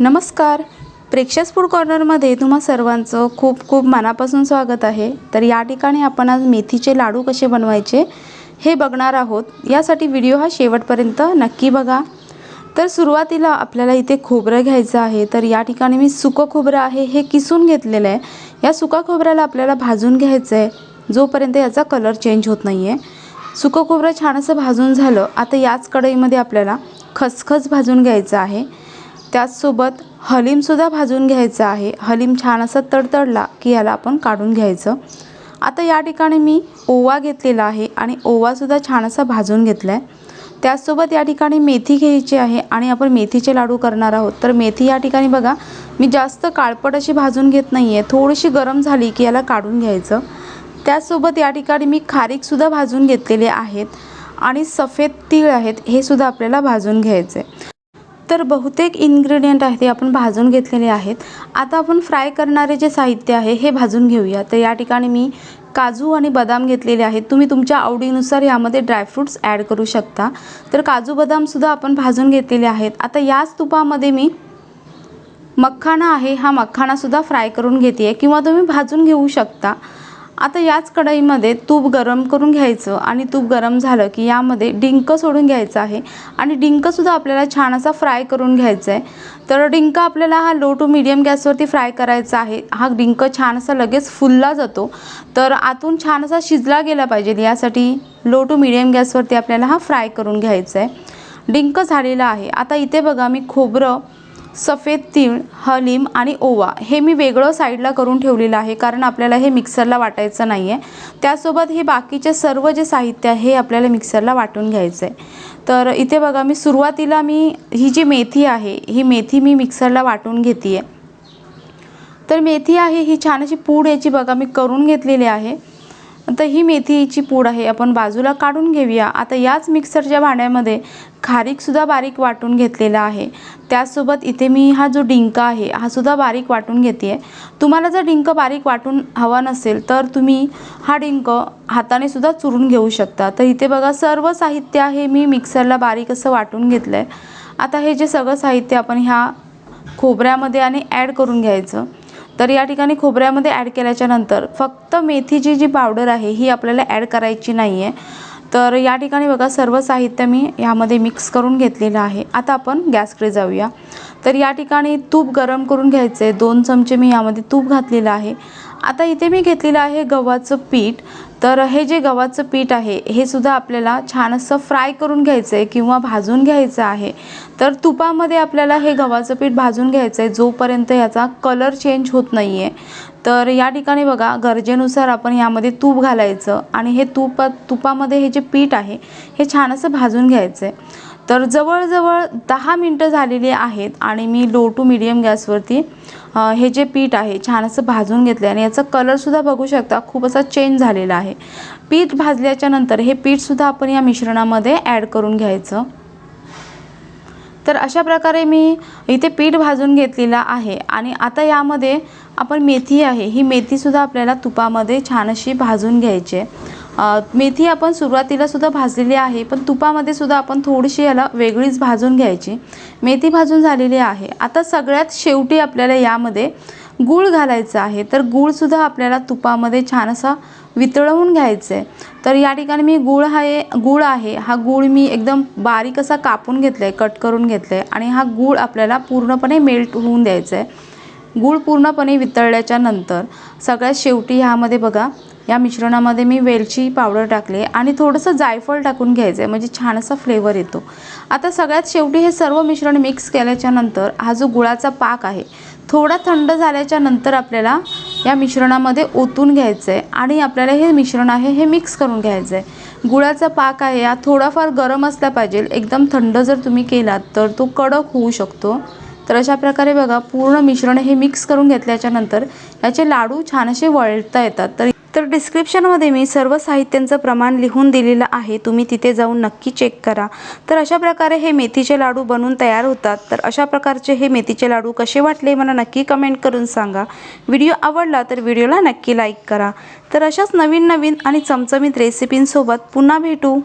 नमस्कार. प्रेक्षस फूड कॉर्नरमध्ये तुम्हा सर्वांचं खूप खूप मनापासून स्वागत आहे. तर या ठिकाणी आपण आज मेथीचे लाडू कसे बनवायचे हे बघणार आहोत. यासाठी व्हिडिओ हा शेवटपर्यंत नक्की बघा. तर सुरुवातीला आपल्याला इथे खोबरं घ्यायचं आहे. तर या ठिकाणी मी सुकं खोबरं आहे हे किसून घेतलेलं आहे. या सुका खोबऱ्याला आपल्याला भाजून घ्यायचं आहे जोपर्यंत याचा कलर चेंज होत नाही आहे सुकं खोबरं छान असं भाजून झालं. आता याच कढईमध्ये आपल्याला खसखस भाजून घ्यायचं आहे. त्याचसोबत हलीमसुद्धा भाजून घ्यायचं आहे. हलीम छान असं तडतडला की याला आपण काढून घ्यायचं. आता या ठिकाणी मी ओवा घेतलेला आहे आणि ओवासुद्धा छान असा भाजून घेतला आहे त्याचसोबत या ठिकाणी मेथी घ्यायची आहे आणि आपण मेथीचे लाडू करणार आहोत. तर मेथी या ठिकाणी बघा मी जास्त काळपट अशी भाजून घेत नाही आहे थोडीशी गरम झाली की याला काढून घ्यायचं. त्याचसोबत या ठिकाणी मी खारीकसुद्धा भाजून घेतलेले आहेत आणि सफेद तीळ आहेत हे सुद्धा आपल्याला भाजून घ्यायचे तर बहुतेक इन्ग्रेडियंट आहे ते आपण भाजून घेतलेले आहेत. आता आपण फ्राय करणारे जे साहित्य आहे हे भाजून घेऊया. तर या ठिकाणी मी काजू आणि बदाम घेतलेले आहेत. तुम्ही तुमच्या आवडीनुसार यामध्ये ड्रायफ्रूट्स ॲड करू शकता. तर काजू बदामसुद्धा आपण भाजून घेतलेले आहेत. आता याच तुपामध्ये मी मखाना आहे. हा मखाणासुद्धा फ्राय करून घेते आहे किंवा तुम्ही भाजून घेऊ शकता. आता याच कढईमध्ये तूप गरम करून घ्यायचं आणि तूप गरम झालं की यामध्ये डिंक सोडून घ्यायचं आहे. आणि डिंकसुद्धा आपल्याला छान असा फ्राय करून घ्यायचा आहे. तर डिंक आपल्याला हा लो टू मिडियम गॅसवरती फ्राय करायचा आहे. हा डिंक छान असा लगेच फुलला जातो. तर आतून छान असा शिजला गेला पाहिजे. यासाठी लो टू मिडियम गॅसवरती आपल्याला हा फ्राय करून घ्यायचा आहे. डिंक झालेला आहे. आता इथे बघा मी खोबरं सफेद तीळ हलीम आणि ओवा हे मी वेगळं साईडला करून ठेवलेलं आहे कारण आपल्याला हे मिक्सरला वाटायचं नाही आहे त्यासोबत हे बाकीचे सर्व जे साहित्य आहे हे आपल्याला मिक्सरला वाटून घ्यायचं आहे तर इथे बघा मी सुरुवातीला मी ही जी मेथी आहे ही मेथी मी मिक्सरला वाटून घेते आहे तर मेथी आहे ही छान अशी पूड याची बघा मी करून घेतलेली आहे. तर ही मेथीची पूड आहे आपण बाजूला काढून घेऊया. आता याच मिक्सरच्या भांड्यामध्ये खारीकसुद्धा बारीक वाटून घेतलेला आहे. त्याचसोबत इथे मी हा जो डिंक आहे हा सुद्धा बारीक वाटून घेते आहे तुम्हाला जर डिंक बारीक वाटून हवा नसेल तर तुम्ही हा डिंक हाताने सुद्धा चुरून घेऊ शकता. तर इथे बघा सर्व साहित्य आहे मी मिक्सरला बारीक असं वाटून घेतलं आहे आता हे जे सगळं साहित्य आपण ह्या खोबऱ्यामध्ये आणि ॲड करून घ्यायचं. तर या ठिकाणी खोबऱ्यामध्ये ॲड केल्याच्यानंतर फक्त मेथीची जी पावडर आहे ही आपल्याला ॲड करायची नाही आहे तर या ठिकाणी बघा सर्व साहित्य मी यामध्ये मिक्स करून घेतलेलं आहे. आता आपण गॅसकडे जाऊया. तर या ठिकाणी तूप गरम करून घ्यायचं आहे दोन चमचे मी यामध्ये तूप घातलेलं आहे. आता इथे मी घेतलेलं आहे गव्हाचं पीठ. तर हे जे गव्हाचं पीठ आहे हे सुद्धा आपल्याला छान असं फ्राय करून घ्यायचं आहे किंवा भाजून घ्यायचं आहे. तर तुपामध्ये आपल्याला हे गव्हाचं पीठ भाजून घ्यायचं आहे जोपर्यंत याचा कलर चेंज होत नाही आहे तर या ठिकाणी बघा गरजेनुसार आपण यामध्ये तूप घालायचं आणि हे तूप तुपामध्ये हे जे पीठ आहे हे छान असं भाजून घ्यायचं आहे तर जवळजवळ दहा मिनटं झालेली आहेत आणि मी लो टू मिडियम गॅसवरती हे जे पीठ आहे छान असं भाजून घेतलं आहे आणि याचा कलरसुद्धा बघू शकता खूप असा चेंज झालेला आहे. पीठ भाजल्याच्या नंतर हे पीठसुद्धा आपण या मिश्रणामध्ये ॲड करून घ्यायचं. तर अशा प्रकारे मी इथे पीठ भाजून घेतलेलं आहे आणि आता यामध्ये आपण मेथी आहे ही मेथीसुद्धा आपल्याला तुपामध्ये छान अशी भाजून घ्यायची आहे. मेथी आपण सुरुवातीला सुद्धा भाजलेली आहे पण तुपामध्ये सुद्धा आपण थोडीशी याला वेगळीच भाजून घ्यायची. मेथी भाजून झालेली आहे. आता सगळ्यात शेवटी आपल्याला यामध्ये गूळ घालायचं आहे. तर गूळसुद्धा आपल्याला तुपामध्ये छान असा वितळवून घ्यायचं आहे तर या ठिकाणी मी गूळ आहे गूळ आहे. हा गूळ मी एकदम बारीक असा कापून घेतला आहे कट करून घेतला आहे आणि हा गूळ आपल्याला पूर्णपणे मेल्ट होऊन द्यायचा आहे गूळ पूर्णपणे वितळल्याच्या नंतर सगळ्यात शेवटी ह्यामध्ये बघा या मिश्रणामध्ये मी वेलची पावडर टाकली आणि थोडंसं जायफळ टाकून घ्यायचं आहे म्हणजे छान असा फ्लेवर येतो. आता सगळ्यात शेवटी हे सर्व मिश्रण मिक्स केल्याच्यानंतर हा जो गुळाचा पाक आहे थोडा थंड झाल्याच्यानंतर आपल्याला या मिश्रणामध्ये ओतून घ्यायचं आहे आणि आपल्याला हे मिश्रण आहे हे मिक्स करून घ्यायचं आहे. गुळाचा पाक आहे हा थोडाफार गरम असला पाहिजे एकदम थंड जर तुम्ही केलात तर तो कडक होऊ शकतो. तर अशा प्रकारे बघा पूर्ण मिश्रण हे मिक्स करून घेतल्याच्या नंतर याचे लाडू छान असे वळता येतात. तर तर डिस्क्रिप्शनमध्ये मी सर्व साहित्यांचं प्रमाण लिहून दिलेलं आहे. तुम्ही तिथे जाऊन नक्की चेक करा. तर अशा प्रकारे हे मेथीचे लाडू बनवून तयार होतात. तर अशा प्रकारचे हे मेथीचे लाडू कसे वाटले मला नक्की कमेंट करून सांगा. व्हिडिओ आवडला तर व्हिडिओला नक्की लाईक करा. तर अशाच नवीन नवीन आणि चमचमीत रेसिपींसोबत पुन्हा भेटू.